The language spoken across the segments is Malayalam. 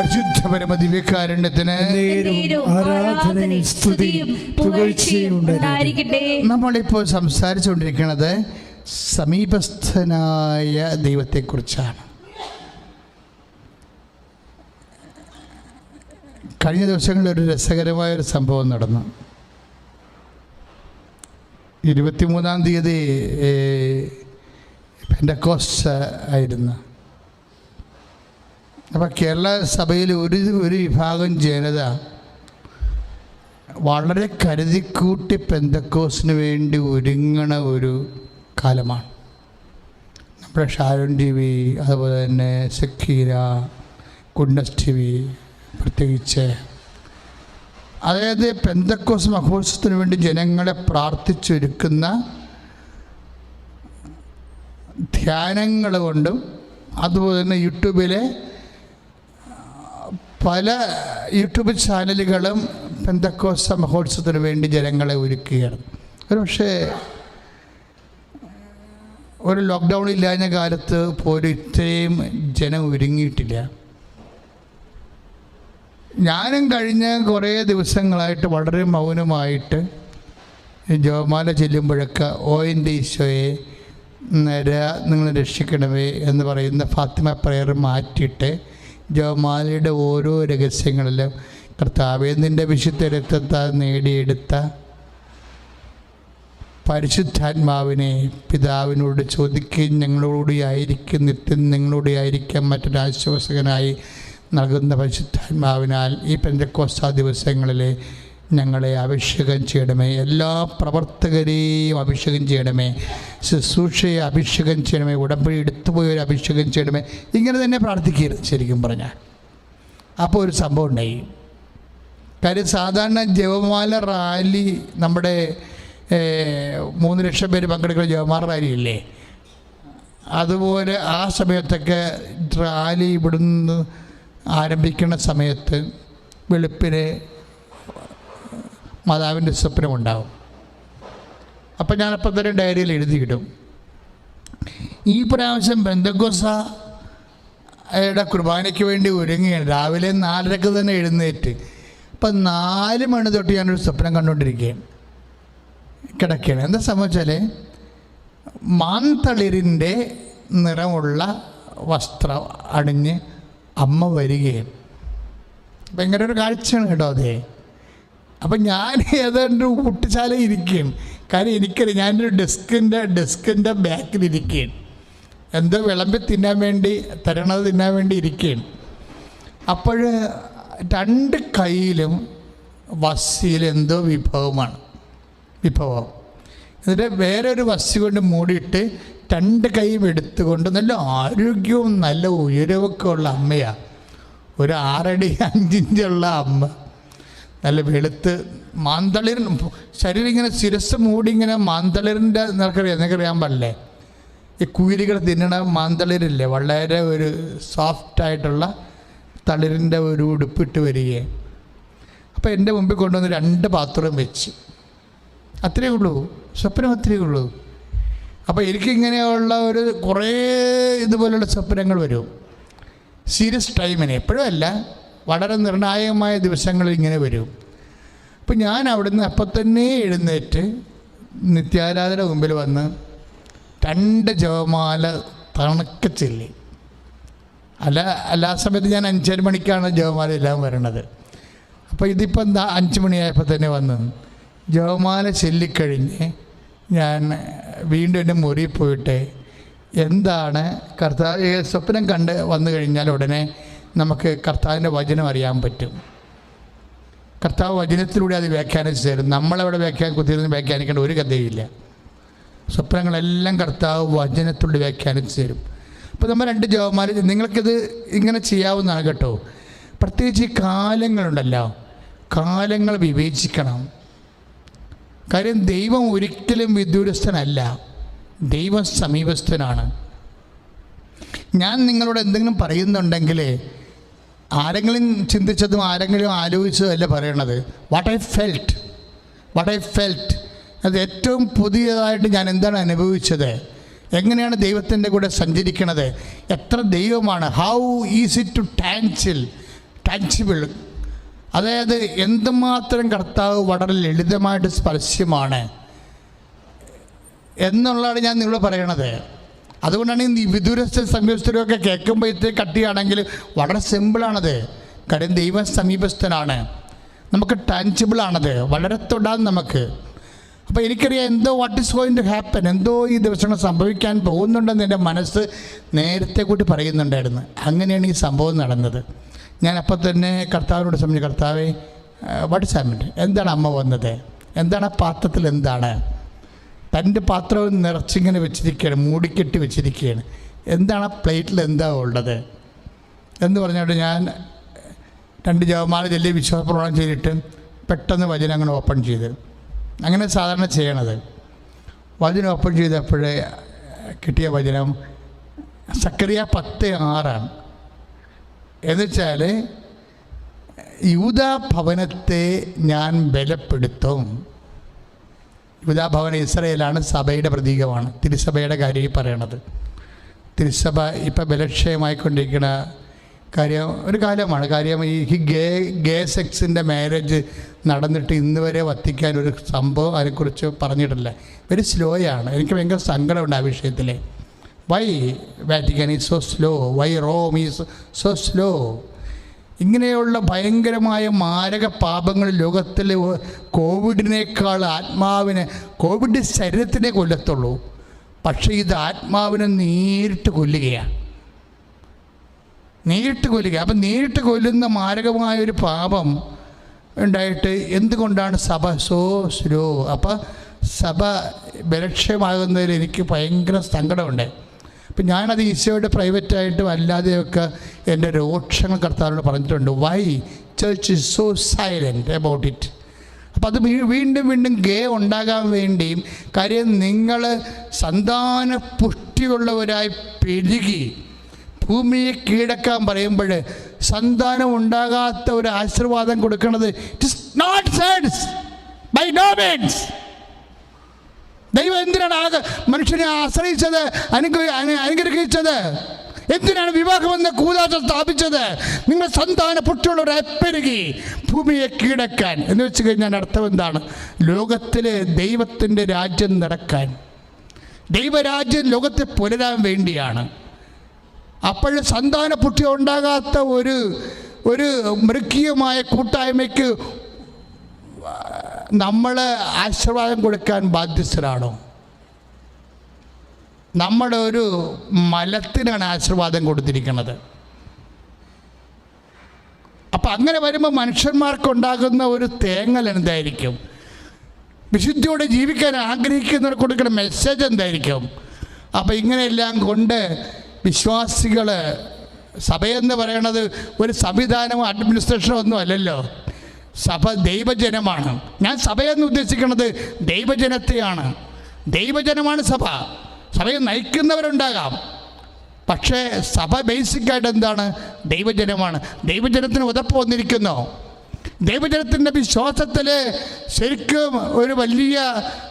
പരിശുദ്ധ പരമ ദിവ്യകാരുണ്യത്തിന് ആരാധനയും സ്തുതിയും പുകഴ്ചയും നമ്മളിപ്പോൾ സംസാരിച്ചുകൊണ്ടിരിക്കുന്നത് സമീപസ്ഥനായ ദൈവത്തെക്കുറിച്ചാണ്. കഴിഞ്ഞ ദിവസങ്ങളിൽ ഒരു രസകരമായ ഒരു സംഭവം നടന്നു. ഇരുപത്തിമൂന്നാം തീയതി പെൻഡക്കോസ്റ്റ് ആയിരുന്നു. അപ്പോൾ കേരള സഭയിൽ ഒരു ഒരു വിഭാഗം ജനത വളരെ കരുതിക്കൂട്ടി പെന്തക്കോസിന് വേണ്ടി ഒരുങ്ങണ ഒരു കാലമാണ്. നമ്മുടെ ഷാരോൺ ടി വി അതുപോലെ തന്നെ സക്കീര ഗുഡ്നസ് ടി വി പ്രത്യേകിച്ച്. അതായത് പെന്തക്കോസ് മഹോത്സവത്തിന് വേണ്ടി ജനങ്ങളെ പ്രാർത്ഥിച്ചൊരുക്കുന്ന ധ്യാനങ്ങൾ കൊണ്ടും അതുപോലെ തന്നെ യൂട്യൂബിലെ പല യൂട്യൂബ് ചാനലുകളും പെന്തക്കോസ മഹോത്സവത്തിന് വേണ്ടി ജനങ്ങളെ ഒരുക്കുകയാണ്. ഒരു പക്ഷേ ഒരു ലോക്ക്ഡൗൺ ഇല്ലാഞ്ഞ കാലത്ത് പോലും ഇത്രയും ജനം ഒരുങ്ങിയിട്ടില്ല. ഞാനും കഴിഞ്ഞ കുറേ ദിവസങ്ങളായിട്ട് വളരെ മൗനമായിട്ട് ജോമാല ചെല്ലുമ്പോഴൊക്കെ ഓ എന്റെ ഈശോയെ നേരെ നിങ്ങൾ രക്ഷിക്കണമേ എന്ന് പറയുന്ന ഫാത്തിമ പ്രയർ മാറ്റിയിട്ട് ജോമാലയുടെ ഓരോ രഹസ്യങ്ങളിലും കർത്താവേ നിന്റെ വിശുദ്ധ രക്തത്താൽ നേടിയെടുത്ത പരിശുദ്ധാത്മാവിനെ പിതാവിനോട് ചോദിക്കുകയും ഞങ്ങളോട് ആയിരിക്കും നിത്യം നിങ്ങളോട് ആയിരിക്കാം മറ്റൊരാശ്വാസകനായി നൽകുന്ന പരിശുദ്ധാത്മാവിനാൽ ഈ പെന്തക്കോസ്താ ദിവസങ്ങളിൽ ഞങ്ങളെ അഭിഷേകം ചെയ്യണമേ. എല്ലാ പ്രവർത്തകരെയും അഭിഷേകം ചെയ്യണമേ. ശുശ്രൂഷയെ അഭിഷേകം ചെയ്യണമേ. ഉടമ്പടി എടുത്തുപോയവരെ അഭിഷേകം ചെയ്യണമേ. ഇങ്ങനെ തന്നെ പ്രാർത്ഥിക്കരുത് ശരിക്കും പറഞ്ഞാൽ അപ്പോൾ ഒരു സംഭവം ഉണ്ടായി. കാര്യം സാധാരണ ജവമാല റാലി നമ്മുടെ മൂന്ന് ലക്ഷം പേര് പങ്കെടുക്കുന്ന ജവമാല അല്ലേ അതുപോലെ ആ സമയത്തൊക്കെ റാലി ഇവിടുന്ന് ആരംഭിക്കുന്ന സമയത്ത് വെളുപ്പിന് മാതാവിന്റെ സ്വപ്നമുണ്ടാവും. അപ്പം ഞാനപ്പം തന്നെ ഡയറിയിൽ എഴുതിയിടും. ഈ പ്രാവശ്യം ബന്ധക്കോസ അയാളുടെ കുർബാനയ്ക്ക് വേണ്ടി ഒരുങ്ങുകയാണ്. രാവിലെ നാലരക്ക് തന്നെ എഴുന്നേറ്റ്. അപ്പം നാല് മണി തൊട്ട് ഞാനൊരു സ്വപ്നം കണ്ടുകൊണ്ടിരിക്കുകയാണ്. കിടക്കുകയാണ്. എന്താ സംഭവിച്ചാൽ മാന്തളിരിന്റെ നിറമുള്ള വസ്ത്രം അണിഞ്ഞ് അമ്മ വരികയാണ്. ഭയങ്കര ഒരു കാഴ്ചയാണ് കേട്ടോ അതെ. അപ്പം ഞാൻ ഏതാണ്ട് കുട്ടിച്ചാല ഇരിക്കുകയാണ്. കാര്യം എനിക്കറിയാം ഞാനൊരു ഡെസ്കിന്റെ ഡെസ്കിന്റെ ബാക്കിൽ ഇരിക്കുകയാണ്. എന്തോ വിളമ്പി തിന്നാൻ വേണ്ടി തരണത് തിന്നാൻ വേണ്ടി ഇരിക്കുകയാണ്. അപ്പോൾ രണ്ട് കയ്യിലും വസ്സിയിൽ എന്തോ വിഭവമാണ് വിഭവം. എന്നിട്ട് വേറെ ഒരു വസ്തു കൊണ്ട് മൂടിയിട്ട് രണ്ട് കൈയും എടുത്തുകൊണ്ട് നല്ല ആരോഗ്യവും നല്ല ഉയരവൊക്കെ ഉള്ള അമ്മയാണ് ഒരു ആറടി അഞ്ചിഞ്ചുള്ള അമ്മ. നല്ല വെളുത്ത് മാന്തളിർ ശരീരം ഇങ്ങനെ ശിരസ് മൂടി ഇങ്ങനെ മാന്തളിറിന്റെ നിനക്കറിയാം നിനക്കറിയാൻ പാടില്ലേ? ഈ കുയിലുകൾ തിന്നണ മാന്തളിരില്ലേ? വളരെ ഒരു സോഫ്റ്റായിട്ടുള്ള തളിരിന്റെ ഒരു ഉടുപ്പിട്ട് വരികയും. അപ്പോൾ എന്റെ മുമ്പിൽ കൊണ്ടുവന്ന് രണ്ട് പാത്രം വെച്ച്. അത്രയേ ഉള്ളൂ. സ്വപ്നം അത്രയേ ഉള്ളൂ. അപ്പോൾ എനിക്കിങ്ങനെയുള്ള ഒരു കുറേ ഇതുപോലുള്ള സ്വപ്നങ്ങൾ വരും. സീരിയസ് ടൈമിന് എപ്പോഴും അല്ല. വളരെ നിർണായകമായ ദിവസങ്ങളിൽ ഇങ്ങനെ വരും. അപ്പം ഞാൻ അവിടുന്ന് അപ്പം തന്നെ എഴുന്നേറ്റ് നിത്യാരാധന മുമ്പിൽ വന്ന് രണ്ട് ജപമാല തണുക്ക ചെല്ലി അല്ല അല്ല സമയത്ത് ഞാൻ അഞ്ചര മണിക്കാണ് ജപമാല എല്ലാം വരണത്. അപ്പോൾ ഇതിപ്പോൾ എന്താ അഞ്ച് മണിയായപ്പോൾ തന്നെ വന്നു ജപമാല ചൊല്ലിക്കഴിഞ്ഞ് ഞാൻ വീണ്ടും എന്റെ മുറിയിൽ പോയിട്ട് എന്താണ് കർത്താവ് സ്വപ്നം കണ്ട് വന്നു കഴിഞ്ഞാൽ ഉടനെ നമുക്ക് കർത്താവിന്റെ വചനം അറിയാൻ പറ്റും. കർത്താവ് വചനത്തിലൂടെ അത് വ്യാഖ്യാനിച്ച് തരും. നമ്മളവിടെ വ്യാഖ്യാനം കുത്തിയിരുന്ന് വ്യാഖ്യാനിക്കേണ്ട ഒരു കഥയില്ല സ്വപ്നങ്ങളെല്ലാം കർത്താവ് വചനത്തിലൂടെ വ്യാഖ്യാനിച്ച് തരും. അപ്പോൾ നമ്മൾ രണ്ട് ജവന്മാർ നിങ്ങൾക്കിത് ഇങ്ങനെ ചെയ്യാവുന്നതാണ് കേട്ടോ. പ്രത്യേകിച്ച് ഈ കാലങ്ങളുണ്ടല്ലോ. കാലങ്ങൾ വിവേചിക്കണം. കാര്യം ദൈവം ഒരിക്കലും വിദൂരസ്ഥനല്ല. ദൈവം സമീപസ്ഥനാണ്. ഞാൻ നിങ്ങളോട് എന്തെങ്കിലും പറയുന്നുണ്ടെങ്കിൽ ആരെങ്കിലും ചിന്തിച്ചതും ആരെങ്കിലും ആലോചിച്ചതും അല്ല പറയണത്? What I felt what I felt അത് ഏറ്റവും പുതിയതായിട്ട് ഞാൻ എന്താണ് അനുഭവിച്ചത്? എങ്ങനെയാണ് ദൈവത്തിന്റെ കൂടെ സഞ്ചരിക്കണത്? എത്ര ദൈവമാണ്? How is it to tonsil tangible അതായത് എന്തുമാത്രം കർത്താവ് വളരെ ലളിതമായിട്ട് സ്പർശ്യമാണ്. എന്നുള്ളതാണ് ഞാൻ നിങ്ങളോട് പറയണത്. അതുകൊണ്ടാണ് ഈ വിദൂരസ്ഥ സമീപസ്ഥരൊക്കെ കേൾക്കുമ്പോഴത്തേക്ക് കട്ടിയാണെങ്കിൽ വളരെ സിമ്പിളാണത്. കാര്യം ദൈവം സമീപസ്ഥനാണ്. നമുക്ക് ടാൻസിബിളാണത് വളരെ തൊടാൻ നമുക്ക്. അപ്പോൾ എനിക്കറിയാം എന്തോ what is going to happen എന്തോ ഈ ദിവസങ്ങൾ സംഭവിക്കാൻ പോകുന്നുണ്ടെന്ന് എന്റെ മനസ്സ് നേരത്തെ കൂട്ടി പറയുന്നുണ്ടായിരുന്നു. അങ്ങനെയാണ് ഈ സംഭവം നടന്നത്. ഞാൻ അപ്പം തന്നെ കർത്താവിനോട് സംബന്ധിച്ച് കർത്താവേ വാട്ട് ഇസ് ഹാപ്പൻ എന്താണ് അമ്മ വന്നത്? എന്താണ് ആ പാത്രത്തിൽ എന്താണ്? തന്റെ പാത്രം നിറച്ചിങ്ങനെ വെച്ചിരിക്കുകയാണ് മൂടിക്കെട്ടി വെച്ചിരിക്കുകയാണ്. എന്താണ് ആ പ്ലേറ്റിൽ എന്താ ഉള്ളത്? എന്ന് പറഞ്ഞുകൊണ്ട് ഞാൻ രണ്ട് ജവമാല ചൊല്ലി വിശ്വാസപ്രവണം ചെയ്തിട്ട് പെട്ടെന്ന് വചനം അങ്ങനെ ഓപ്പൺ ചെയ്ത്. അങ്ങനെ സാധാരണ ചെയ്യണത്. വചനം ഓപ്പൺ ചെയ്തപ്പോഴേ കിട്ടിയ വചനം സക്കറിയ പത്ത് ആറാണ്. എന്നുവെച്ചാൽ യൂതാ ഭവനത്തെ ഞാൻ ബലപ്പെടുത്തും. യൂതാഭവൻ ഇസ്രയേലാണ് സഭയുടെ പ്രതീകമാണ്. തിരുസഭയുടെ കാര്യം ഈ പറയണത്. തിരുസഭ ഇപ്പം ബലക്ഷയമായിക്കൊണ്ടിരിക്കുന്ന കാര്യം ഒരു കാലമാണ്. കാര്യം ഈ ഗേ ഗേ സെക്സിന്റെ മാരേജ് നടന്നിട്ട് ഇന്ന് വരെ വത്തിക്കാൻ ഒരു സംഭവം അതിനെക്കുറിച്ച് പറഞ്ഞിട്ടില്ല. വെരി സ്ലോയാണ് എനിക്ക് ഭയങ്കര സങ്കടമുണ്ട് ആ വിഷയത്തിൽ why Vatican is so slow why Rome is so slow ഇങ്ങനെയുള്ള ഭയങ്കരമായ മാരക പാപങ്ങൾ ലോകത്തിൽ കോവിഡിനേക്കാൾ ആത്മാവിനെ കോവിഡ് ശരീരത്തിനെ കൊല്ലത്തുള്ളൂ. പക്ഷേ ഇത് ആത്മാവിനെ നേരിട്ട് കൊല്ലുകയാണ്. നേരിട്ട് കൊല്ലുക അപ്പം നേരിട്ട് കൊല്ലുന്ന മാരകമായൊരു പാപം ഉണ്ടായിട്ട് എന്തുകൊണ്ടാണ് സഭ സോ സ്ലോ? അപ്പം സഭ ബലക്ഷ്യമാകുന്നതിൽ എനിക്ക് ഭയങ്കര സങ്കടമുണ്ട്. അപ്പം ഞാനത് ഈശോയുടെ പ്രൈവറ്റായിട്ടും അല്ലാതെയൊക്കെ എന്റെ രോക്ഷങ്ങൾ കർത്താവിനോട് പറഞ്ഞിട്ടുണ്ട്. Why church is so silent about it അപ്പം അത് വീണ്ടും വീണ്ടും ഗേ ഉണ്ടാകാൻ വേണ്ടിയും കാര്യം നിങ്ങൾ സന്താന പുഷ്ടിയുള്ളവരായി പെരുകി ഭൂമിയെ കീഴടക്കാൻ പറയുമ്പോൾ സന്താനം ഉണ്ടാകാത്ത ഒരു ആശീർവാദം കൊടുക്കുന്നത് it is not sense by no means ദൈവം എന്തിനാണ് ആകെ മനുഷ്യനെ ആശ്രയിച്ചത്? അനുഗ്രഹ അനു- അനുഗ്രഹിച്ചത്? എന്തിനാണ് വിവാഹമെന്ന കൂതാശ സ്ഥാപിച്ചത്? നിങ്ങൾ സന്താന പുട്ടിയുള്ളവരെ പെരുകി ഭൂമിയെ കീഴടക്കാൻ. എന്ന് വെച്ച് കഴിഞ്ഞാൽ അർത്ഥം എന്താണ്? ലോകത്തിലെ ദൈവത്തിന്റെ രാജ്യം നടക്കാൻ. ദൈവരാജ്യം ലോകത്തെ പുലരാൻ വേണ്ടിയാണ്. അപ്പോൾ സന്താന പുഷ്ടി ഉണ്ടാകാത്ത ഒരു ഒരു മൃഗീയമായ കൂട്ടായ്മയ്ക്ക് നമ്മൾ ആശീർവാദം കൊടുക്കാൻ ബാധ്യസ്ഥരാണോ? നമ്മുടെ ഒരു മലത്തിനാണ് ആശീർവാദം കൊടുത്തിരിക്കുന്നത്. അപ്പം അങ്ങനെ വരുമ്പോൾ മനുഷ്യന്മാർക്കുണ്ടാകുന്ന ഒരു തേങ്ങൽ എന്തായിരിക്കും? വിശുദ്ധിയോടെ ജീവിക്കാൻ ആഗ്രഹിക്കുന്നവർ കൊടുക്കുന്ന മെസ്സേജ് എന്തായിരിക്കും? അപ്പം ഇങ്ങനെയെല്ലാം കൊണ്ട് വിശ്വാസികൾ സഭയെന്ന് പറയണത് ഒരു സംവിധാനമോ അഡ്മിനിസ്ട്രേഷനോ ഒന്നും അല്ലല്ലോ. സഭ ദൈവജനമാണ്. ഞാൻ സഭയെന്ന് ഉദ്ദേശിക്കുന്നത് ദൈവജനത്തെയാണ്. ദൈവജനമാണ് സഭ. സഭയെ നയിക്കുന്നവരുണ്ടാകാം. പക്ഷേ സഭ ബേസിക്കായിട്ട് എന്താണ്? ദൈവജനമാണ്. ദൈവജനത്തിന് ഉതപ്പ് വന്നിരിക്കുന്നു. ദൈവജനത്തിന്റെ വിശ്വാസത്തിൽ ശരിക്കും ഒരു വലിയ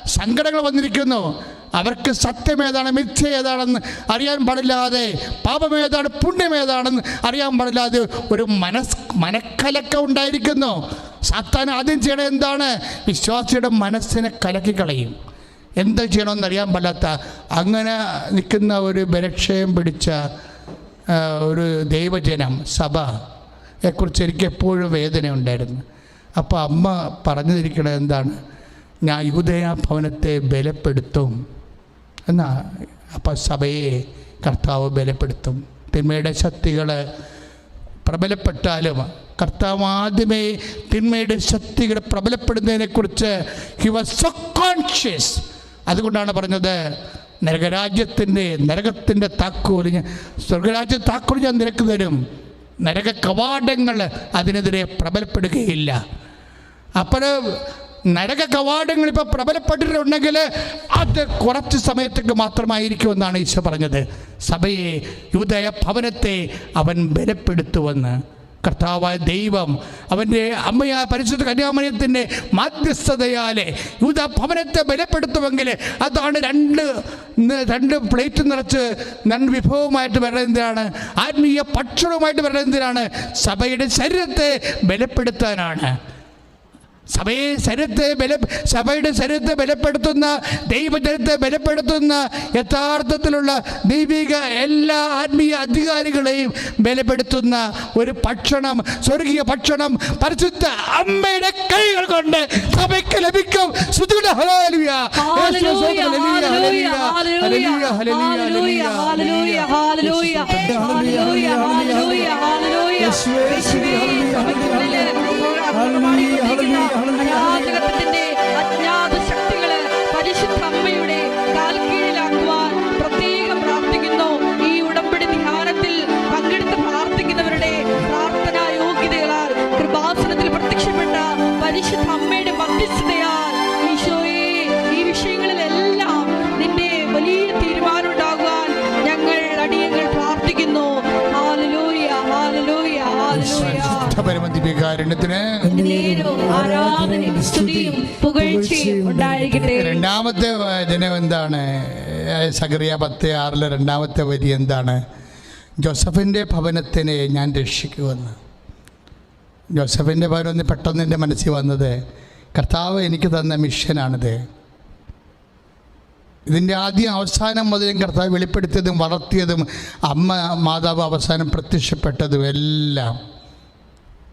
സങ്കടങ്ങൾ വന്നിരിക്കുന്നു. അവർക്ക് സത്യം ഏതാണ് മിഥ്യ ഏതാണെന്ന് അറിയാൻ പാടില്ലാതെ പാപം ഏതാണ് പുണ്യം ഏതാണെന്ന് അറിയാൻ പാടില്ലാതെ ഒരു മനസ് മനക്കലക്ക ഉണ്ടായിരിക്കുന്നു. സാത്താൻ ആദ്യം ചെയ്യണത് എന്താണ്? വിശ്വാസിയുടെ മനസ്സിനെ കലക്കി കളയും. എന്താ ചെയ്യണമെന്ന് അറിയാൻ പാടില്ലാത്ത അങ്ങനെ നിൽക്കുന്ന ഒരു ബലക്ഷയം പിടിച്ച ഒരു ദൈവജനം സഭ യെക്കുറിച്ച് എനിക്ക് എപ്പോഴും വേദന ഉണ്ടായിരുന്നു. അപ്പോൾ അമ്മ പറഞ്ഞിരിക്കണത് എന്താണ്? ഞാൻ യൂതയ ഭവനത്തെ ബലപ്പെടുത്തും. എന്നാ അപ്പം സഭയെ കർത്താവ് ബലപ്പെടുത്തും. തിന്മയുടെ ശക്തികൾ പ്രബലപ്പെട്ടാലും കർത്താവ് ആദ്യമേ തിന്മയുടെ ശക്തികൾ പ്രബലപ്പെടുന്നതിനെക്കുറിച്ച് ഹി വാസ് സോ കോൺഷ്യസ് അതുകൊണ്ടാണ് പറഞ്ഞത് നരകരാജ്യത്തിന്റെ നരകത്തിന്റെ താക്കോൽ ഞാൻ സ്വർഗരാജ്യ താക്കോൽ ഞാൻ നിരക്ക് തരും. നരക കവാടങ്ങൾ അതിനെതിരെ പ്രബലപ്പെടുകയില്ല. അപ്പോൾ നരക കവാടങ്ങൾ ഇപ്പോൾ പ്രബലപ്പെട്ടിട്ടുണ്ടെങ്കിൽ അത് കുറച്ച് സമയത്തേക്ക് മാത്രമായിരിക്കുമെന്നാണ് ഈശോ പറഞ്ഞത്. സഭയെ യുദ്ധയ ഭവനത്തെ അവൻ ബലപ്പെടുത്തുവെന്ന്. കർത്താവായ ദൈവം അവന്റെ അമ്മയായ പരിശുദ്ധ കന്യാമറിയത്തിന്റെ മാധ്യസ്ഥതയാലെ യൂത ഭവനത്തെ ബലപ്പെടുത്തുമെങ്കിൽ അതാണ് രണ്ട് രണ്ട് പ്ലേറ്റ് നിറച്ച് രണ്ട് വിഭവമായിട്ട് വരുന്നത് എന്തിനാണ്? ആത്മീയ ഭക്ഷണവുമായിട്ട് വരുന്നത് എന്തിനാണ്? സഭയുടെ ശരീരത്തെ ബലപ്പെടുത്താനാണ്. സഭയെ ശരത്തെ ബല സഭയുടെ ശരത്തെ ബലപ്പെടുത്തുന്ന ദൈവജനത്തെ ബലപ്പെടുത്തുന്ന യഥാർത്ഥത്തിലുള്ള ദൈവിക എല്ലാ ആത്മീയ അധികാരികളെയും ബലപ്പെടുത്തുന്ന ഒരു ഭക്ഷണം സ്വർഗീയ ഭക്ഷണം പരിശുദ്ധ അമ്മയുടെ കൈകൾ കൊണ്ട് സഭയ്ക്ക് ലഭിക്കും. യേശുവേ സ്തോത്രം. രണ്ടാമത്തെ വചനം എന്താണ്? സഗറിയ പത്ത് ആറിലെ രണ്ടാമത്തെ വരി എന്താണ്? ജോസഫിന്റെ ഭവനത്തിനെ ഞാൻ രക്ഷിക്കുമെന്ന്. ജോസഫിന്റെ ഭവനം ഒന്ന് പെട്ടെന്ന് എന്റെ മനസ്സിൽ വന്നത് കർത്താവ് എനിക്ക് തന്ന മിഷനാണിത്. ഇതിന്റെ ആദ്യം അവസാനം മുതലും കർത്താവ് വെളിപ്പെടുത്തിയതും വളർത്തിയതും അമ്മ മാതാവ് അവസാനം പ്രത്യക്ഷപ്പെട്ടതും എല്ലാം.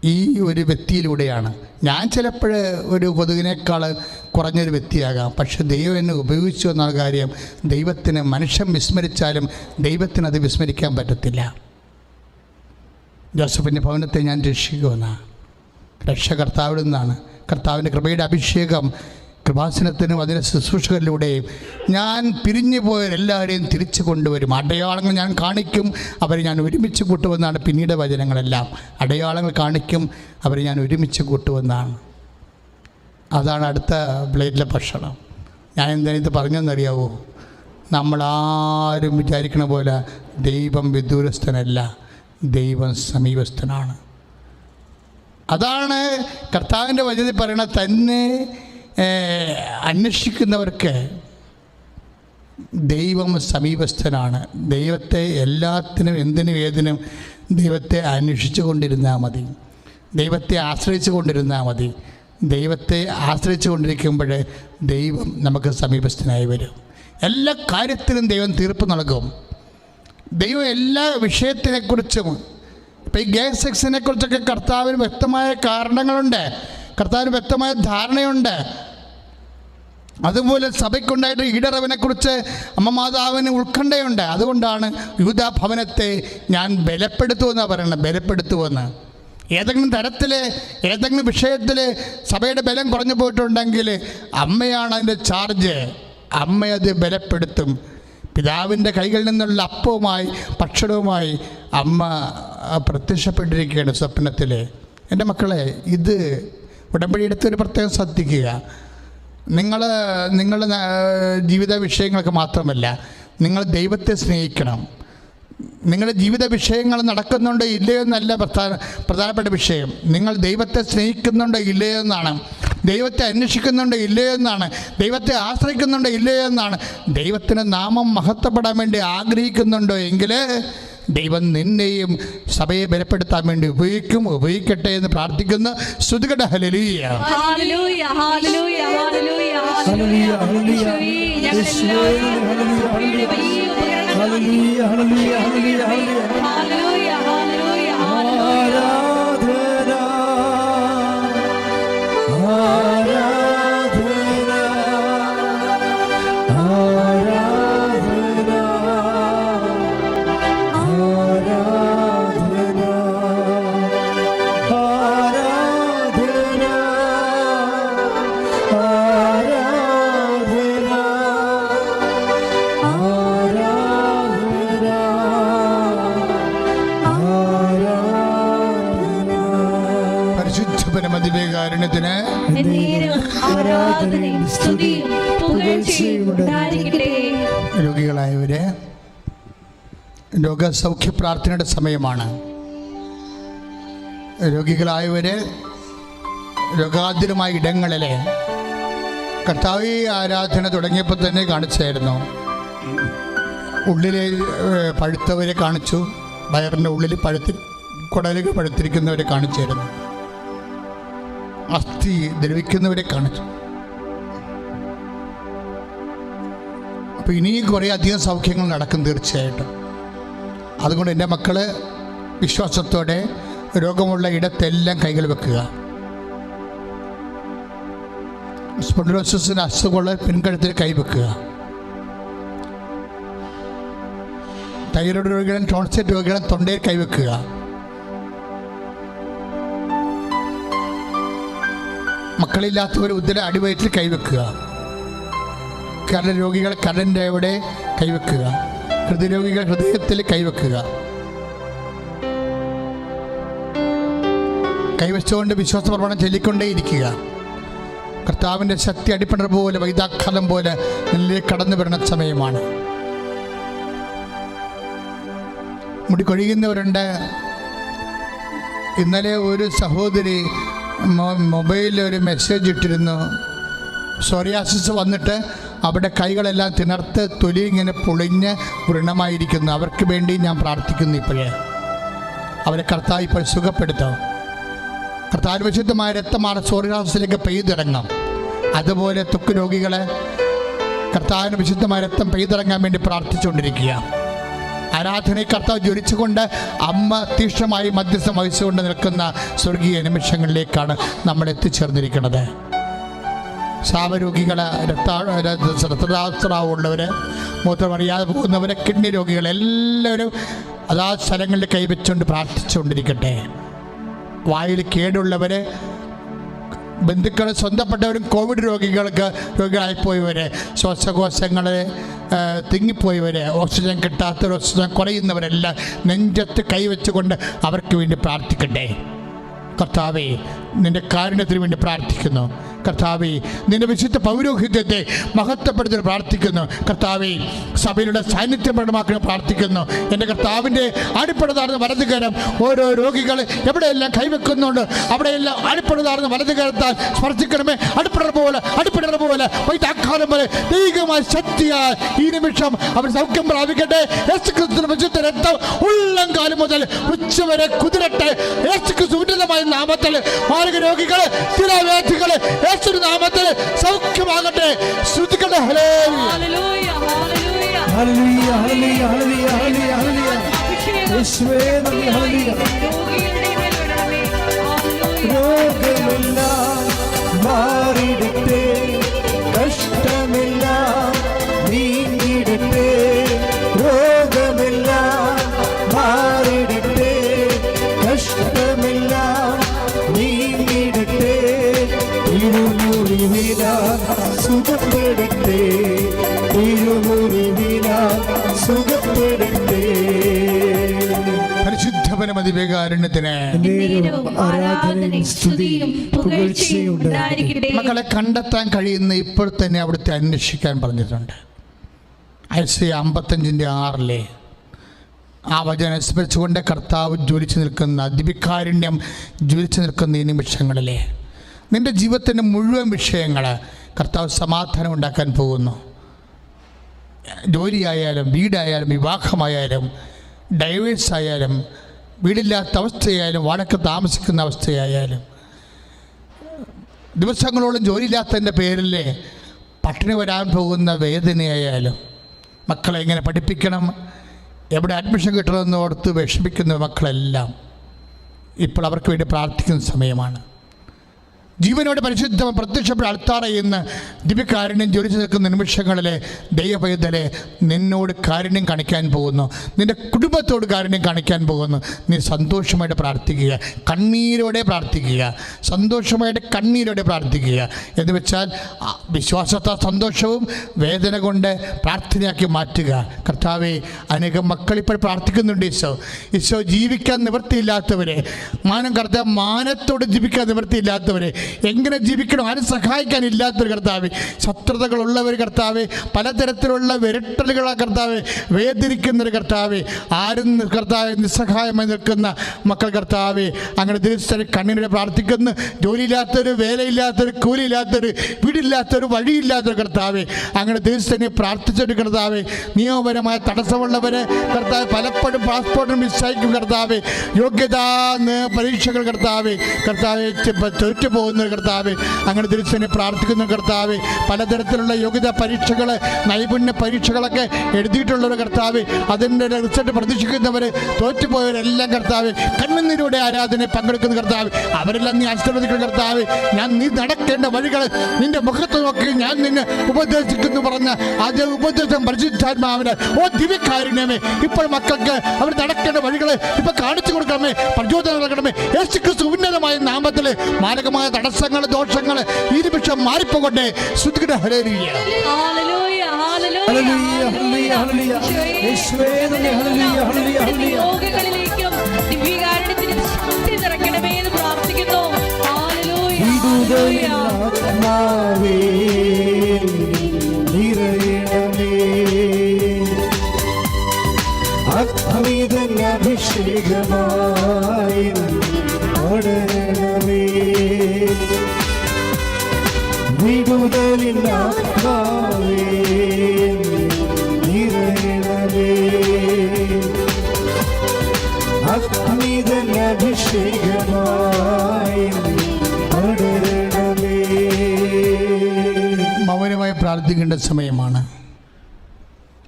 ഈ ഒരു വ്യക്തിയിലൂടെയാണ്. ഞാൻ ചിലപ്പോൾ ഒരു കൊതുകിനേക്കാൾ കുറഞ്ഞൊരു വ്യക്തിയാകാം. പക്ഷെ ദൈവം എന്നെ ഉപയോഗിച്ചു എന്ന കാര്യം ദൈവത്തിന് മനുഷ്യൻ വിസ്മരിച്ചാലും ദൈവത്തിന് അത് വിസ്മരിക്കാൻ പറ്റത്തില്ല. ജോസഫിന്റെ ഭവനത്തെ ഞാൻ രക്ഷിക്കുമെന്നാണ്. രക്ഷ കർത്താവിൽ നിന്നാണ്. കർത്താവിന്റെ കൃപയുടെ അഭിഷേകം കൃപാസനത്തിനും അതിന്റെ ശുശ്രൂഷകളിലൂടെയും ഞാൻ പിരിഞ്ഞു പോയവരെല്ലാവരെയും തിരിച്ചു കൊണ്ടുവരും. അടയാളങ്ങൾ ഞാൻ കാണിക്കും അവരെ ഞാൻ ഒരുമിച്ച് കൂട്ടുമെന്നാണ് പിന്നീട് വചനങ്ങളെല്ലാം. അടയാളങ്ങൾ കാണിക്കും അവരെ ഞാൻ ഒരുമിച്ച് കൂട്ടുമെന്നാണ്. അതാണ് അടുത്ത പ്ലേറ്റിലെ ഭക്ഷണം. ഞാൻ എന്താണ് ഇത് പറഞ്ഞെന്നറിയാവോ? നമ്മളാരും വിചാരിക്കണ പോലെ ദൈവം വിദൂരസ്ഥനല്ല ദൈവം സമീപസ്ഥനാണ്. അതാണ് കർത്താവിന്റെ വചനത്തിൽ പറയണ തന്നെ അന്വേഷിക്കുന്നവർക്ക് ദൈവം സമീപസ്ഥനാണ്. ദൈവത്തെ എല്ലാത്തിനും എന്തിനും ഏതിനും ദൈവത്തെ അന്വേഷിച്ചു കൊണ്ടിരുന്നാൽ മതി. ദൈവത്തെ ആശ്രയിച്ചു കൊണ്ടിരുന്നാൽ മതി. ദൈവത്തെ ആശ്രയിച്ചു കൊണ്ടിരിക്കുമ്പോൾ ദൈവം നമുക്ക് സമീപസ്ഥനായി വരും. എല്ലാ കാര്യത്തിനും ദൈവം തീർപ്പ് നൽകും. ദൈവം എല്ലാ വിഷയത്തിനെക്കുറിച്ചും ഇപ്പം ഈ ഗ്യാസ് സെക്സിനെ കുറിച്ചൊക്കെ കർത്താവിന് വ്യക്തമായ കാരണങ്ങളുണ്ട്. കർത്താവിന് വ്യക്തമായ ധാരണയുണ്ട്. അതുപോലെ സഭയ്ക്കുണ്ടായിട്ട് ഈടറവിനെക്കുറിച്ച് അമ്മ മാതാവിന് ഉത്കണ്ഠയുണ്ട്. അതുകൊണ്ടാണ് യൂത ഭവനത്തെ ഞാൻ ബലപ്പെടുത്തുമെന്നാണ് പറയുന്നത് ബലപ്പെടുത്തുമെന്ന് ഏതെങ്കിലും തരത്തിൽ ഏതെങ്കിലും വിഷയത്തിൽ സഭയുടെ ബലം കുറഞ്ഞു പോയിട്ടുണ്ടെങ്കിൽ അമ്മയാണ് അതിന്റെ ചാർജ്. അമ്മയത് ബലപ്പെടുത്തും. പിതാവിന്റെ കൈകളിൽ നിന്നുള്ള അപ്പവുമായി ഭക്ഷണവുമായി അമ്മ പ്രത്യക്ഷപ്പെട്ടിരിക്കുകയാണ് സ്വപ്നത്തിൽ എന്റെ മക്കളെ ഇത് ഉടമ്പടി എടുത്തൊരു പ്രത്യേകം ശ്രദ്ധിക്കുക. നിങ്ങൾ നിങ്ങളുടെ ജീവിത വിഷയങ്ങൾക്ക് മാത്രമല്ല നിങ്ങൾ ദൈവത്തെ സ്നേഹിക്കണം. നിങ്ങളുടെ ജീവിത വിഷയങ്ങൾ നടക്കുന്നുണ്ടോ ഇല്ലയോ എന്നല്ല പ്രധാന പ്രധാനപ്പെട്ട വിഷയം. നിങ്ങൾ ദൈവത്തെ സ്നേഹിക്കുന്നുണ്ടോ ഇല്ലയോ എന്നാണ്. ദൈവത്തെ അന്വേഷിക്കുന്നുണ്ടോ ഇല്ലയോ എന്നാണ്. ദൈവത്തെ ആശ്രയിക്കുന്നുണ്ടോ ഇല്ലയോ എന്നാണ്. ദൈവത്തിന് നാമം മഹത്വപ്പെടാൻ വേണ്ടി ആഗ്രഹിക്കുന്നുണ്ടോ എങ്കിൽ ദൈവം നിന്നെയും സഭയെ ബലപ്പെടുത്താൻ വേണ്ടി ഉപയോഗിക്കും ഉപയോഗിക്കട്ടെ എന്ന് പ്രാർത്ഥിക്കുന്ന ശ്രുതികട ഹലലൂയ ഹല്ലേലൂയ രോഗസൗഖ്യ പ്രാർത്ഥനയുടെ സമയമാണ്. രോഗികളായവരെ രോഗാതുരമായ ഇടങ്ങളിൽ കർത്താവി ആരാധന തുടങ്ങിയപ്പോൾ തന്നെ കാണിച്ചായിരുന്നു. ഉള്ളിലെ പഴുത്തവരെ കാണിച്ചു. വയറിന്റെ ഉള്ളിൽ പഴുത്തി കുടലുകൾ പഴുത്തിരിക്കുന്നവരെ കാണിച്ചായിരുന്നു. അസ്ഥി ദ്രവിക്കുന്നവരെ കാണിച്ചു. അപ്പോൾ ഇനിയും കുറേ അധികം സൗഖ്യങ്ങൾ നടക്കും തീർച്ചയായിട്ടും. അതുകൊണ്ട് എന്റെ മക്കൾ വിശ്വാസത്തോടെ രോഗമുള്ള ഇടത്തെല്ലാം കൈകൾ വെക്കുക. സ്പോണ്ടിലോസിന് അസുഖമുള്ള പിൻകഴുത്തിൽ കൈവെക്കുക തൈറോയ്ഡ് രോഗികളും ടോൺസെറ്റ് രോഗികളും തൊണ്ടയിൽ കൈവെക്കുക മക്കളില്ലാത്തവർ ഉദര അടിവയറ്റിൽ കൈവെക്കുക കരൾ രോഗികൾ കരന്റെ അവിടെ കൈവെക്കുക ഹൃദയരോഗികൾ ഹൃദയത്തിൽ കൈവെക്കുക. കൈവച്ചുകൊണ്ട് വിശ്വാസ പ്രമാണം ചൊല്ലിക്കൊണ്ടേയിരിക്കുക. കർത്താവിന്റെ ശക്തി അടിപ്പണർ പോലെ വൈതാക്കാലം പോലെ നിന്നിലേക്ക് കടന്നു വരുന്ന സമയമാണ്. മുടി കൊഴിയുന്നവരുണ്ട്. ഇന്നലെ ഒരു സഹോദരി മൊബൈലിൽ ഒരു മെസ്സേജ് ഇട്ടിരുന്നു. സോറിയാസിസ് വന്നിട്ട് അവിടെ കൈകളെല്ലാം തിണർത്ത് തൊലി ഇങ്ങനെ പൊളിഞ്ഞ് വൃണമായിരിക്കുന്നു അവർക്ക് വേണ്ടി ഞാൻ പ്രാർത്ഥിക്കുന്നു ഇപ്പോഴേ. അവരെ കർത്താവ് ഇപ്പോൾ സുഖപ്പെടുത്താം കർത്താവ് വിശുദ്ധമായ രക്തമാണ് സോറിയാസിലേക്ക് പെയ്തിറങ്ങാം അതുപോലെ ത്വക്ക് രോഗികളെ കർത്താവിന് വിശുദ്ധമായ രക്തം പെയ്തിറങ്ങാൻ വേണ്ടി പ്രാർത്ഥിച്ചുകൊണ്ടിരിക്കുക. ആരാധനയെ കർത്താവ് ജ്വലിച്ചുകൊണ്ട് അമ്മ തീക്ഷ്ണമായി മധ്യസ്ഥം വഹിച്ചുകൊണ്ട് നിൽക്കുന്ന സ്വർഗീയ നിമിഷങ്ങളിലേക്കാണ് നമ്മൾ എത്തിച്ചേർന്നിരിക്കുന്നത് സാവരോഗികൾ രക്ത രക്തദാസ്രാവുള്ളവർ മൂത്രമറിയാതെ പോകുന്നവർ കിഡ്നി രോഗികൾ എല്ലാവരും അതാ സ്ഥലങ്ങളിൽ കൈവച്ചുകൊണ്ട് പ്രാർത്ഥിച്ചുകൊണ്ടിരിക്കട്ടെ. വായിൽ കേടുള്ളവർ ബന്ധുക്കൾ സ്വന്തപ്പെട്ടവരും കോവിഡ് രോഗികൾക്ക് രോഗികളായിപ്പോയവർ ശ്വാസകോശങ്ങൾ തിങ്ങിപ്പോയവർ ഓക്സിജൻ കിട്ടാത്ത ഓക്സിജൻ കുറയുന്നവരെല്ലാം നെഞ്ചത്ത് കൈവച്ചുകൊണ്ട് അവർക്ക് വേണ്ടി പ്രാർത്ഥിക്കട്ടെ. കർത്താവേ നിന്റെ കാരുണ്യത്തിന് വേണ്ടി പ്രാർത്ഥിക്കുന്നു. കർത്താവെ നിന്റെ വിശുദ്ധ പൗരോഹിത്യത്തെ മഹത്വപ്പെടുത്തി പ്രാർത്ഥിക്കുന്നു. കർത്താവെ സഭയുടെ സാന്നിധ്യം പ്രകടമാക്കാൻ പ്രാർത്ഥിക്കുന്നു. എന്റെ കർത്താവിന്റെ അടിപ്പടതാർന്ന വലതുകരം ഓരോ രോഗികൾ എവിടെയെല്ലാം കൈവെക്കുന്നുണ്ട് അവിടെയെല്ലാം അടിപ്പടതാർന്ന വലതുകരത്താൽ സ്പർശിക്കണമേ. അടിപ്പടർ പോലെ അടിപ്പടർ പോലെ വൈതാക്കാലം പോലെ ദൈവികമായ ശക്തിയാൽ ഈ നിമിഷം അവർ സൗഖ്യം പ്രാപിക്കട്ടെ. യേശു ക്രിസ്തുവിന്റെ വിശുദ്ധ രക്തം ഉള്ളം കാലം മുതൽ ഉച്ചവരെ കുതിരട്ടെ. യേശു ക്രിസ്തു ഉന്നതമായ നാമത്തിൽ മാരക രോഗികൾ സ്ഥിരവേദികൾ യേശുവിന്റെ നാമത്തിൽ സൗഖ്യമാകട്ടെ. ശ്രുതിക്കട്ടെ ഹലേ ഹല്ലേലൂയ ഹല്ലേലൂയ. യേശുവേ നന്ദി രോഗമെല്ലാം ഉണ്ടായിരിക്കട്ടെ. മക്കളെ കണ്ടെത്താൻ കഴിയുന്ന ഇപ്പോൾ തന്നെ അവിടുത്തെ അന്വേഷിക്കാൻ പറഞ്ഞിട്ടുണ്ട്. ഐസി അമ്പത്തഞ്ചിന്റെ ആറിലെ ആ വചന സ്മരിച്ചുകൊണ്ട് കർത്താവ് ജ്വലിച്ചു നിൽക്കുന്ന ദിവ്യകാരുണ്യം ജ്വലിച്ചു നിൽക്കുന്ന ഈ നിമിഷങ്ങളിലെ നിന്റെ ജീവിതത്തിന്റെ മുഴുവൻ വിഷയങ്ങൾ കർത്താവ് സമാധാനം ഉണ്ടാക്കാൻ പോകുന്നു. ജോലിയായാലും വീടായാലും വിവാഹമായാലും ഡൈവേഴ്സ് ആയാലും വീടില്ലാത്ത അവസ്ഥയായാലും വാടക താമസിക്കുന്ന അവസ്ഥയായാലും. ദിവസങ്ങളോളം ജോലിയില്ലാത്തതിന്റെ പേരിൽ പട്ടിണി വരാൻ പോകുന്ന വേദനയായാലും. മക്കളെ എങ്ങനെ പഠിപ്പിക്കണം? എവിടെ അഡ്മിഷൻ കിട്ടണമെന്ന് ഓർത്ത് വിഷമിക്കുന്ന മക്കളെല്ലാം ഇപ്പോൾ അവർക്ക് വേണ്ടി പ്രാർത്ഥിക്കുന്ന സമയമാണ്. ജീവനോട് പരിശുദ്ധ പ്രത്യക്ഷപ്പെട്ട അൾത്താറയെന്ന് ദിവ്യകാരുണ്യം ജോലിച്ചു നിൽക്കുന്ന നിമിഷങ്ങളിലെ ദൈവപൈതലെ നിന്നോട് കാരുണ്യം കാണിക്കാൻ പോകുന്നു. നിന്റെ കുടുംബത്തോട് കാരുണ്യം കാണിക്കാൻ പോകുന്നു. നീ സന്തോഷമായിട്ട് പ്രാർത്ഥിക്കുക. കണ്ണീരോടെ പ്രാർത്ഥിക്കുക. സന്തോഷമായിട്ട് കണ്ണീരോടെ പ്രാർത്ഥിക്കുക. എന്ന് വെച്ചാൽ വിശ്വാസത്ത സന്തോഷവും വേദന കൊണ്ട് പ്രാർത്ഥനയാക്കി മാറ്റുക. കർത്താവെ അനേകം മക്കൾ ഇപ്പോൾ പ്രാർത്ഥിക്കുന്നുണ്ട് ഈശോ. ഈശോ ജീവിക്കാൻ നിവൃത്തിയില്ലാത്തവരെ മാനം കർത്താവ് മാനത്തോട് ജീവിക്കാൻ നിവൃത്തിയില്ലാത്തവരെ എങ്ങനെ ജീവിക്കണം? ആരും സഹായിക്കാനില്ലാത്തൊരു കർത്താവ്. ശത്രുതകളുള്ളവർ കർത്താവ് പലതരത്തിലുള്ള വിരട്ടലുകളാ കർത്താവ് വേദനിക്കുന്നൊരു കർത്താവ്. ആരും കർത്താവ് നിസ്സഹായമായി നിൽക്കുന്ന മക്കൾ കർത്താവ് അങ്ങനെ തിരിച്ചറി കണ്ണിനെ പ്രാർത്ഥിക്കുന്നു. ജോലിയില്ലാത്തൊരു വേലയില്ലാത്തൊരു കൂലിയില്ലാത്തൊരു വീടില്ലാത്തൊരു വഴിയില്ലാത്തൊരു കർത്താവ്. അങ്ങനെ തിരിച്ചറിഞ്ഞ് പ്രാർത്ഥിച്ചൊരു കർത്താവ്. നിയമപരമായ തടസ്സമുള്ളവരെ കർത്താവ് പലപ്പോഴും പാസ്പോർട്ടിന് മിസ്സായിരിക്കും കർത്താവ്. യോഗ്യതാ പരീക്ഷകൾ കർത്താവ്. കർത്താവ് തോറ്റു ഒരു കർത്താവ് അങ്ങനെ തിരിച്ചറിഞ്ഞ് പ്രാർത്ഥിക്കുന്ന കർത്താവ് പലതരത്തിലുള്ള യോഗ്യത പരീക്ഷകൾ നൈപുണ്യ പരീക്ഷകളൊക്കെ എഴുതിയിട്ടുള്ള ഒരു കർത്താവ് അതിന്റെ റിസൾട്ട് പ്രതീക്ഷിക്കുന്നവർ തോറ്റുപോയവരെല്ലാം കർത്താവ് കണ്ണുനീരോടെ ആരാധന പങ്കെടുക്കുന്ന കർത്താവ് അവരെല്ലാം നീ ആശീർവദിക്കുന്ന കർത്താവ് ഞാൻ നീ നടക്കേണ്ട വഴികൾ നിന്റെ മുഖത്ത് നോക്കി ഞാൻ നിന്നെ ഉപദേശിക്കുന്നു പറഞ്ഞ അത് ഉപദേശം പരിശുദ്ധാത്മാവിന്. ഓ ദിവ്യകാരുണ്യമേ ഇപ്പോൾ മക്കൾക്ക് അവർ നടക്കേണ്ട വഴികൾ ഇപ്പൊ കാണിച്ചു കൊടുക്കണമേ പ്രചോദനം നൽകണമേ യേശു ക്രിസ്തു ഉന്നതമായ നാമത്തിൽ മാരകമായ തടസ്സങ്ങൾ ദോഷങ്ങൾ ഈ നിമിഷം മാറിപ്പോകട്ടെ ഹല്ലേലൂയ, ഹല്ലേലൂയ, ഹല്ലേലൂയ. മൗനമായി പ്രാർത്ഥിക്കേണ്ട സമയമാണ്.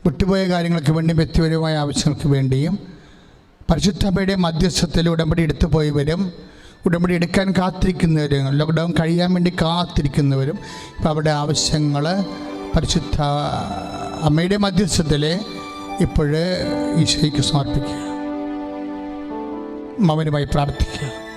വിട്ടുപോയ കാര്യങ്ങൾക്ക് വേണ്ടിയും വ്യക്തിപരമായ ആവശ്യങ്ങൾക്ക് വേണ്ടിയും പരിശുദ്ധമ്മയുടെ മധ്യസ്ഥത്തിൽ ഉടമ്പടി എടുത്തു പോയവരും ഉടമ്പടി എടുക്കാൻ കാത്തിരിക്കുന്നവരും ലോക്ക്ഡൗൺ കഴിയാൻ വേണ്ടി കാത്തിരിക്കുന്നവരും ഇപ്പോൾ അവരുടെ ആവശ്യങ്ങൾ പരിശുദ്ധ അമ്മയുടെ മധ്യസ്ഥത്തിൽ ഇപ്പോൾ ഈശോയ്ക്ക് സമർപ്പിക്കുക. മൗനമായി പ്രാർത്ഥിക്കുക.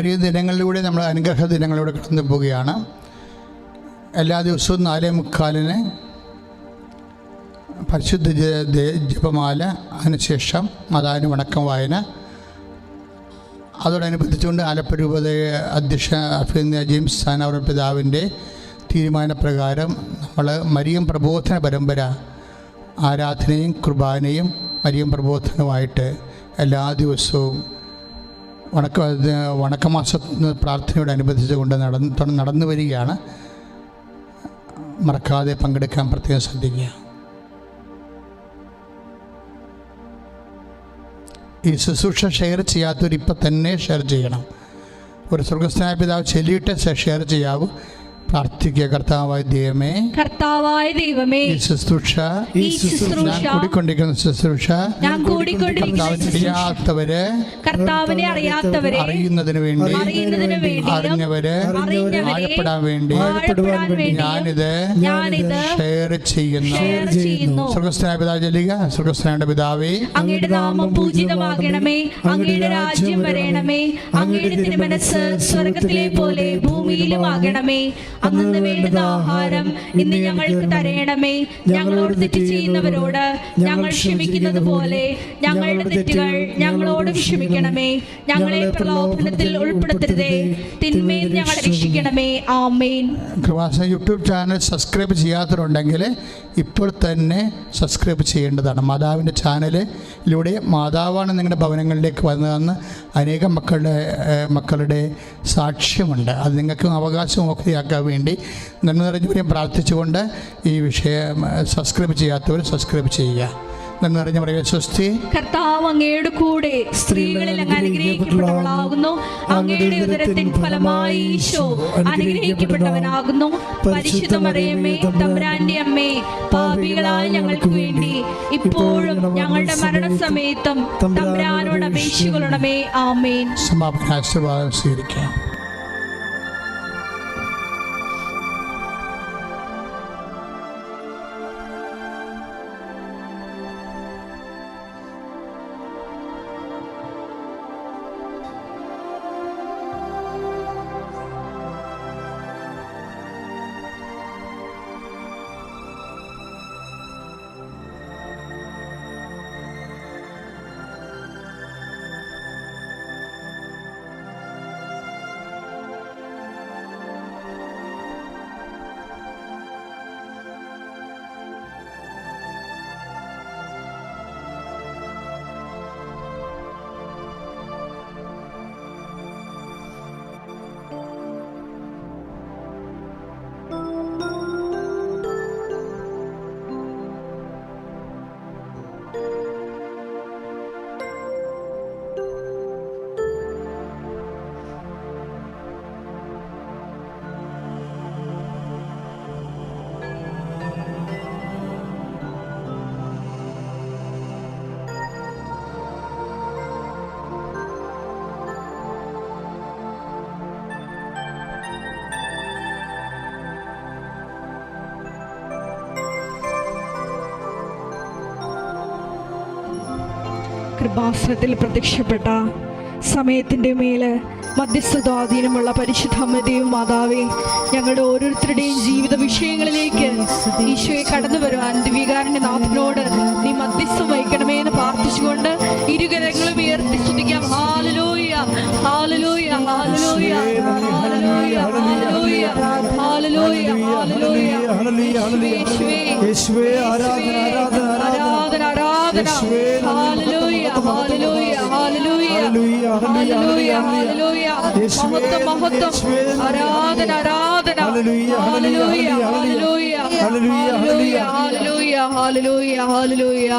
മരിയ ദിനങ്ങളിലൂടെ നമ്മൾ അനുഗ്രഹ ദിനങ്ങളിലൂടെ കടന്നു പോവുകയാണ് എല്ലാ ദിവസവും നാലേ മുക്കാലിന് പരിശുദ്ധ ജപമാല അതിനുശേഷം മതാനു വണക്കം വായന. അതോടനുബന്ധിച്ചുകൊണ്ട് ആലപ്പുഴ അധ്യക്ഷ അഭിനന്ദ ജെയിംസ് സ്ഥാനവർ പിതാവിന്റെ തീരുമാനപ്രകാരം നമ്മൾ മരിയം പ്രബോധന പരമ്പര ആരാധനയും കുർബാനയും മരിയം പ്രബോധനവുമായിട്ട് എല്ലാ ദിവസവും വണക്ക വണക്കമാസ പ്രാർത്ഥനയോടനുബന്ധിച്ചുകൊണ്ട് നടന്ന് നടന്നു വരികയാണ്. മറക്കാതെ പങ്കെടുക്കാൻ പ്രത്യേകം ശ്രദ്ധിക്കുക. ഈ ശുശ്രൂഷ ഷെയർ ചെയ്യാത്തവർ ഇപ്പം തന്നെ ഷെയർ ചെയ്യണം. ഒരു സ്വർഗസ്ഥനായ പിതാവ് ചൊല്ലിയിട്ട് ഷെയർ ചെയ്യാവൂ. പ്രാർത്ഥിക്കുക കർത്താവായ ദൈവമേ. കർത്താവായ ദൈവമേ ഈ ശുശ്രൂഷ ഈ ശുശ്രൂഷ ഞാൻ കൂടിക്കൊണ്ടിരിക്കുന്ന ശുശ്രൂഷ ഞാൻ അറിയാത്തവര് കർത്താവിനെ അറിയാത്തവരെ അറിയുന്നതിന് വേണ്ടി അറിയുന്നതിന് വേണ്ടി അറിഞ്ഞവര് ആഴപ്പെടാൻ വേണ്ടി ഞാനിത് ഷെയർ ചെയ്യുന്നു. സ്വർഗസ്ഥനായ പിതാവ് ചൊല്ലുക സ്വർഗസ്ഥനായ പിതാവേ അങ്ങയുടെ നാമം പൂജിതമാകണമേ അങ്ങയുടെ രാജ്യം വരേണമേ അങ്ങയുടെ തിരുമനസ് സ്വർഗത്തിലെ പോലെ ഭൂമിയിലും ആകണമേ അന്നു വേണ്ടുന്ന ആഹാരം ഇന്ന് ഞങ്ങൾക്ക് തരയണമേ ഞങ്ങളോട് തെറ്റ് ചെയ്യുന്നവരോട് ഞങ്ങൾ ക്ഷമിക്കുന്നത് പോലെ ഞങ്ങളുടെ തെറ്റുകൾ ഞങ്ങളോട് ക്ഷമിക്കണമേ ഞങ്ങളെ പ്രലോഭനത്തിൽ ഉൾപ്പെടുത്തരുതേ. തിന്മയിൽ ഞങ്ങളെ രക്ഷിക്കണമേ. ആമേൻ. കൃപാസന യൂട്യൂബ് ചാനൽ സബ്സ്ക്രൈബ് ചെയ്യാത്തവരുണ്ടെങ്കിൽ ഇപ്പോൾ തന്നെ സബ്സ്ക്രൈബ് ചെയ്യേണ്ടതാണ്. മാതാവിന്റെ ചാനലിലൂടെ മാതാവാണ് നിങ്ങളുടെ ഭവനങ്ങളിലേക്ക് വന്നതെന്ന് അനേകം മക്കളുടെ മക്കളുടെ സാക്ഷ്യമുണ്ട്. അത് നിങ്ങൾക്കും അവകാശം ഓക്കെയാക്കാൻ വേണ്ടി നന്മ നിറഞ്ഞവരെയും പ്രാർത്ഥിച്ചുകൊണ്ട് ഈ വിഷയം സബ്സ്ക്രൈബ് ചെയ്യാത്തവർ സബ്സ്ക്രൈബ് ചെയ്യുക. നന്മ നിറഞ്ഞ പറയുക സ്വസ്തി. കർത്താവ് അങ്ങയുടെ കൂടെ സ്ത്രീകളിൽ അങ്ങ് അനുഗ്രഹിക്കപ്പെട്ടവളാകുന്നു. അങ്ങയുടെ ഉദരത്തിൻ ഫലമായി ഈശോ അനുഗ്രഹിക്കപ്പെട്ടവനാകുന്നു. പരിശുദ്ധ മറിയമ്മേ തമ്പുരാന്റെ അമ്മേ പാപികളായ ഞങ്ങൾക്ക് വേണ്ടി ഇപ്പോഴും ഞങ്ങളുടെ മരണസമയത്തും തമ്പുരാനോട് അപേക്ഷികളുടമേ ആമേൻ. സമാപന ആശീർവാദം സ്വീകരിക്കാം. കൃപാസനത്തിൽ പ്രത്യക്ഷപ്പെട്ട സമയത്തിന്റെ മേൽ മധ്യസ്ഥാധീനമുള്ള പരിശുദ്ധ അമ്മതയും മാതാവേ ഞങ്ങളുടെ ഓരോരുത്തരുടെയും ജീവിത വിഷയങ്ങളിലേക്ക് ഈശോയെ കടന്നു വരുവാൻ ദിവ്യകാരന്റെ നാഥനോട് നീ മധ്യസ്ഥം വഹിക്കണമേ എന്ന് പ്രാർത്ഥിച്ചുകൊണ്ട് ഇരുകരങ്ങളും ഉയർത്തി ചിന്തിക്കാം ഹാലലോയ ഹാലലോയ ഹാലലോയ ഹാലലോയ ഹാലലോയ ഹാലലോയ ഹാലലോയ. യേശുവേ, ആരാധന, ആരാധന, ആരാധന. യേശുവേ, ഹാലലൂയ ഹാലലൂയ ഹാലലൂയ ഹാലലൂയ. ഹാലലൂയ മഹത്വം. മഹത്വം ആരാധന ആരാധന. ഹാലലൂയ ഹല്ലേലൂയ, ഹാലലൂയ ഹാലലൂയ ഹാലലൂയ ഹാലലൂയ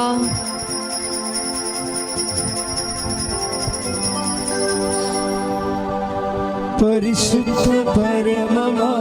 പരിശുദ്ധ പരമമാ